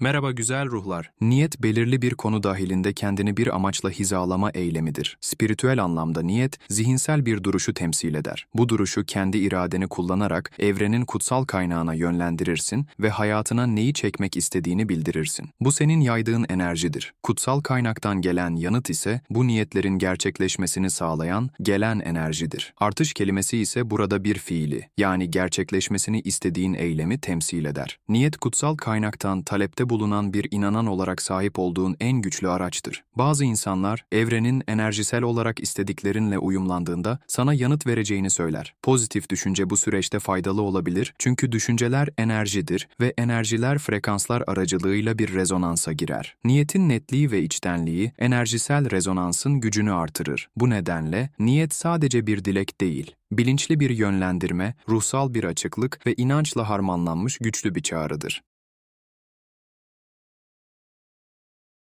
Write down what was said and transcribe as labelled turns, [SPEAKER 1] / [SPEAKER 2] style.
[SPEAKER 1] Merhaba güzel ruhlar. Niyet belirli bir konu dahilinde kendini bir amaçla hizalama eylemidir. Spiritüel anlamda niyet, zihinsel bir duruşu temsil eder. Bu duruşu kendi iradeni kullanarak evrenin kutsal kaynağına yönlendirirsin ve hayatına neyi çekmek istediğini bildirirsin. Bu senin yaydığın enerjidir. Kutsal kaynaktan gelen yanıt ise bu niyetlerin gerçekleşmesini sağlayan gelen enerjidir. Artış kelimesi ise burada bir fiili, yani gerçekleşmesini istediğin eylemi temsil eder. Niyet kutsal kaynaktan talepte bulunan bir inanan olarak sahip olduğun en güçlü araçtır. Bazı insanlar evrenin enerjisel olarak istediklerinle uyumlandığında sana yanıt vereceğini söyler. Pozitif düşünce bu süreçte faydalı olabilir çünkü düşünceler enerjidir ve enerjiler frekanslar aracılığıyla bir rezonansa girer. Niyetin netliği ve içtenliği enerjisel rezonansın gücünü artırır. Bu nedenle niyet sadece bir dilek değil, bilinçli bir yönlendirme, ruhsal bir açıklık ve inançla harmanlanmış güçlü bir çağrıdır.